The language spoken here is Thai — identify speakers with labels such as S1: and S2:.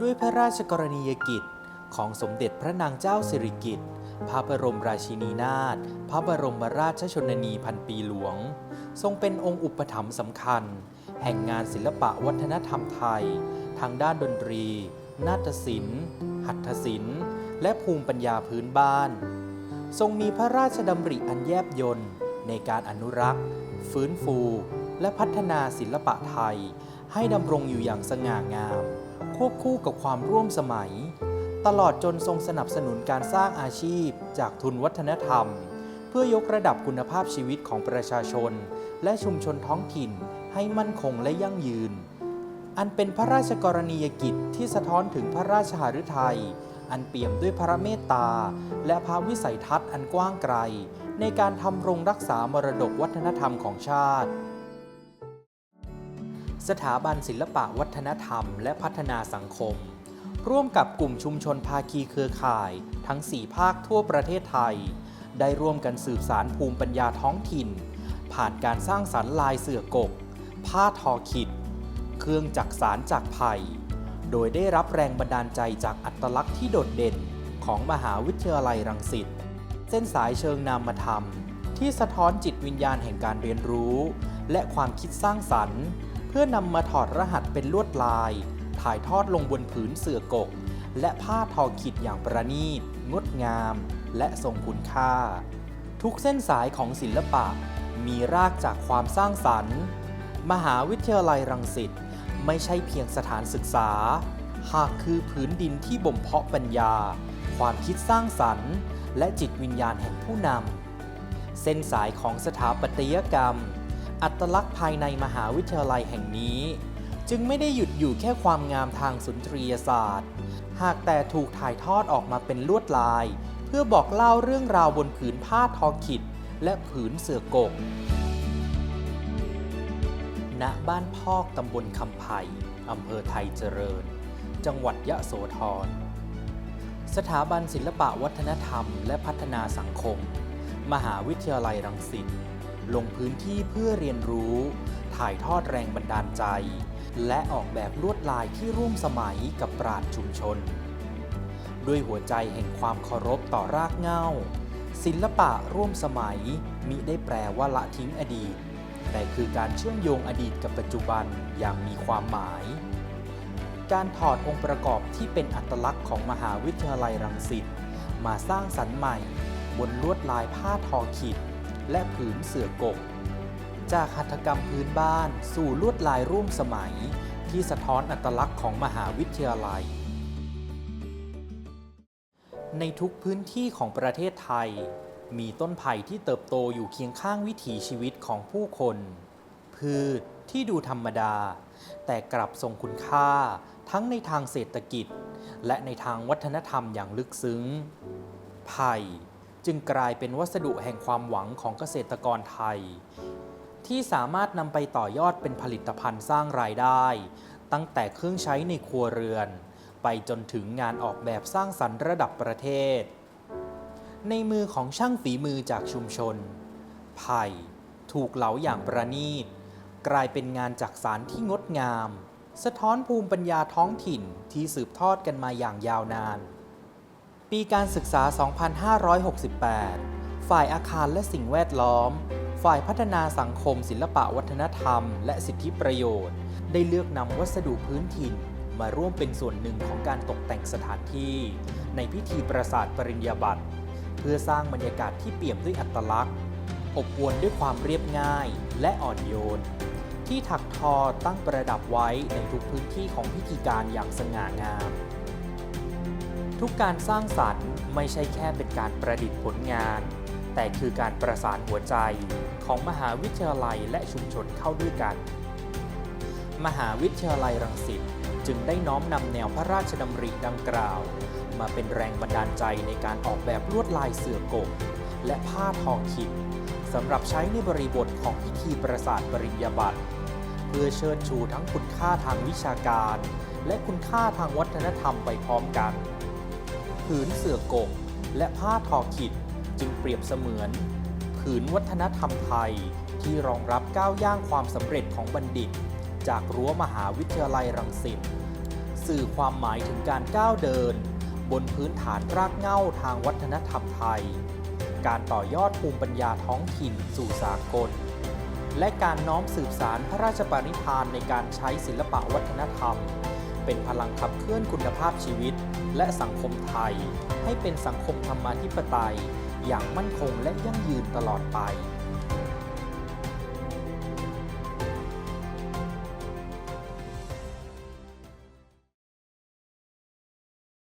S1: ด้วยพระราชกรณียกิจของสมเด็จพระนางเจ้าสิริกิติ์ พระบรมราชินีนาถ พระบรมราชชนนีพันปีหลวง ทรงเป็นองค์อุปถัมภ์สำคัญ แห่งงานศิลปะวัฒนธรรมไทย ทางด้านดนตรี นาฏศิลป์ หัตถศิลป์ และภูมิปัญญาพื้นบ้าน ทรงมีพระราชดำริอันแยบยลในการอนุรักษ์ ฟื้นฟู และพัฒนาศิลปะไทย ให้ดำรงอยู่อย่างสง่างาม ควบคู่กับความร่วมสมัย ตลอดจนทรงสนับสนุนการสร้างอาชีพ จากทุนวัฒนธรรม เพื่อยกระดับคุณภาพชีวิตของประชาชน และชุมชนท้องถิ่นให้มั่นคงและยั่งยืน อันเป็นพระราชกรณียกิจที่สะท้อนถึงพระราชหฤทัยอันเปี่ยมด้วยพระเมตตา และพระวิสัยทัศน์อันกว้างไกล ในการทำรงรักษามรดกวัฒนธรรมของชาติ สถาบันศิลปะวัฒนธรรม และพัฒนาสังคม ร่วมกับกลุ่มชุมชนภาคีเครือข่าย ทั้ง 4 ภาคทั่วประเทศไทย ได้ร่วมกันสืบสารภูมิปัญญาท้องถิ่น ผ่านการสร้างสรรค์ลายเสือกก ผ้าทอขิด เครื่องจักสารจากไผ่โดยได้รับแรงบันดาลใจจากอัตลักษณ์ที่โดดเด่นของมหาวิทยาลัยรังสิต เส้นสายเชิงนามธรรม ที่สะท้อนจิตวิญญาณแห่งการเรียนรู้ และความคิดสร้างสรรค์ เพื่อนำมาถอดรหัสเป็นลวดลาย ถ่ายทอดลงบนผืนเสื่อกก และผ้าทอขิดอย่างประณีต งดงาม และทรงคุณค่า ทุกเส้นสายของศิลปะ มีรากจากความสร้างสรรค์ มหาวิทยาลัยรังสิตไม่ใช่เพียงสถานศึกษา หากคือพื้นดินที่บ่มเพาะปัญญา ความคิดสร้างสรรค์ และจิตวิญญาณแห่งผู้นำเส้นสายของสถาปัตยกรรม อัตลักษณ์ภายในมหาวิทยาลัยแห่งนี้ จึงไม่ได้หยุดอยู่แค่ความงามทางสุนทรียศาสตร์ หากแต่ถูกถ่ายทอดออกมาเป็นลวดลาย เพื่อบอกเล่าเรื่องราวบนผืนผ้าทอขิด และผืนเสือกกณบ้านพอกตำบลคำไผ่อำเภอไทยเจริญ จังหวัดยะโสธร สถาบันศิลปะวัฒนธรรมและพัฒนาสังคม มหาวิทยาลัยรังสิต ลงพื้นที่เพื่อเรียนรู้ ถ่ายทอดแรงบันดาลใจ และออกแบบลวดลายที่ร่วมสมัยกับปราชญ์ชุมชน ด้วยหัวใจแห่งความเคารพต่อรากเหง้า ศิลปะร่วมสมัยมิได้แปลว่าละทิ้งอดีต แต่คือการเชื่อมโยงอดีตกับปัจจุบันอย่างมีความหมาย การถอดองค์ประกอบที่เป็นอัตลักษณ์ของมหาวิทยาลัยรังสิตมาสร้างสรรค์ใหม่ บนลวดลายผ้าทอขิด และผืนเสือกก จากหัตถกรรมพื้นบ้านสู่ลวดลายร่วมสมัย ที่สะท้อนอัตลักษณ์ของมหาวิทยาลัย ในทุกพื้นที่ของประเทศไทย มีต้นไผ่ที่เติบโตอยู่เคียงข้างวิถีชีวิตของผู้คน พืชที่ดูธรรมดา แต่กลับทรงคุณค่าทั้งในทางเศรษฐกิจ และในทางวัฒนธรรมอย่างลึกซึ้ง ไผ่ จึงกลายเป็นวัสดุแห่งความหวังของเกษตรกรไทย ที่สามารถนำไปต่อยอดเป็นผลิตภัณฑ์สร้างรายได้ ตั้งแต่เครื่องใช้ในครัวเรือน ไปจนถึงงานออกแบบสร้างสรรค์ระดับประเทศ ในมือของช่างฝีมือจากชุมชน ไผ่ถูกเหลาอย่างประณีต กลายเป็นงานจักสารที่งดงาม สะท้อนภูมิปัญญาท้องถิ่นที่สืบทอดกันมาอย่างยาวนาน ปีการศึกษา 2568 ฝ่ายอาคารและสิ่งแวดล้อม ฝ่ายพัฒนาสังคม ศิลปะวัฒนธรรม และสิทธิประโยชน์ ได้เลือกนำวัสดุพื้นถิ่น มาร่วมเป็นส่วนหนึ่งของการตกแต่งสถานที่ ในพิธีประสาทปริญญาบัตรเพื่อสร้างบรรยากาศที่เปี่ยมด้วยอัตลักษณ์ อบอวลด้วยความเรียบง่ายและอ่อนโยน ที่ถักทอตั้งประดับไว้ในทุกพื้นที่ของพิธีการอย่างสง่างาม ทุกการสร้างสรรค์ไม่ใช่แค่เป็นการประดิษฐ์ผลงาน แต่คือการประสานหัวใจของมหาวิทยาลัยและชุมชนเข้าด้วยกัน มหาวิทยาลัยรังสิตจึงได้น้อมนำแนวพระราชดำริดังกล่าว มาเป็นแรงบันดาลใจในการออกแบบลวดลายเสือกกและผ้าทอขิดสำหรับใช้ในบริบทของพิธีประสาทปริญญาบัตรเพื่อเชิดชูทั้งคุณค่าทางวิชาการ และคุณค่าทางวัฒนธรรมไปพร้อมกัน ผืนเสือกก และผ้าทอขิดจึงเปรียบเสมือน ผืนวัฒนธรรมไทยที่รองรับก้าวย่างความสำเร็จของบัณฑิต จากรั้วมหาวิทยาลัยรังสิตสื่อความหมายถึงการก้าวเดิน บนพื้นฐานรากเหง้าทางวัฒนธรรมไทย การต่อยอดภูมิปัญญาท้องถิ่นสู่สากล และการน้อมสืบสารพระราชปณิธานในการใช้ศิลปะวัฒนธรรม เป็นพลังขับเคลื่อนคุณภาพชีวิต และสังคมไทย ให้เป็นสังคมธรรมาธิปไตย อย่างมั่นคงและยั่งยืนตลอดไป